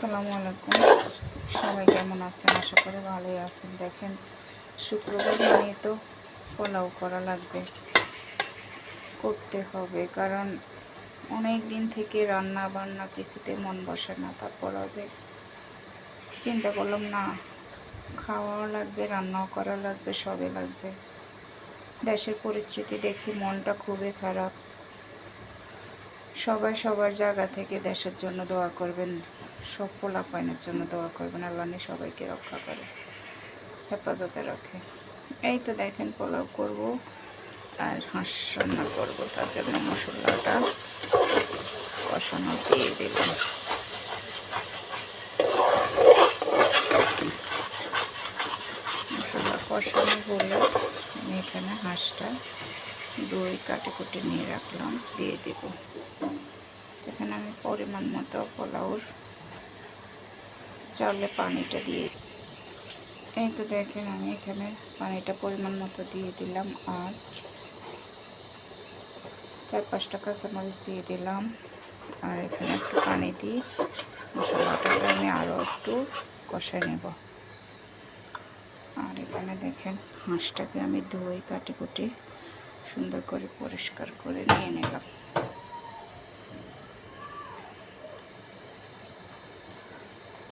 আসসালামু আলাইকুম। সবাই কেমন আছেন? আশা করি ভালোই আছেন। দেখেন, শুক্রবার মানে তো পোলাও করা লাগবে। করতে হবে, কারণ অনেক দিন থেকে রান্না বান্না কিছুতে মন বসে না। তারপরও যে চিন্তা করলাম, না, খাওয়াও লাগবে, রান্নাও করা লাগবে সবে লাগবে। দেশের পরিস্থিতি দেখি মনটা খুবই খারাপ। সবাই সবার জায়গা থেকে দেশের জন্য দোয়া করবেন। সব পোলাপাইনের জন্য দোয়া করবেন, আল্লাহ সবাইকে রক্ষা করে, হেফাজতে রাখে। এই তো দেখেন পোলাও করব আর হাঁস রান্না করব, তার জন্য মশলাটা কষানো দিয়ে দিলাম। মশলা কষানো হলে, আমি এখানে হাঁসটা দই কাটে কুটে নিয়ে রাখলাম, দিয়ে দেব। এখানে আমি পরিমাণ মতো পোলাওর চাউলে পানিটা দিয়ে এই তো দেখেন আমি এখানে পানিটা পরিমাণ মতো দিয়ে দিলাম আর চার পাঁচটা কাঁচামরিচ দিয়ে দিলাম। আর এখানে একটু পানি দিই মশলাটাকে আমি আরও একটু কষাই নেব। আর এখানে দেখেন হাঁসটাকে আমি ধুই কাটি কুটি সুন্দর করে পরিষ্কার করে নিয়ে নিলাম।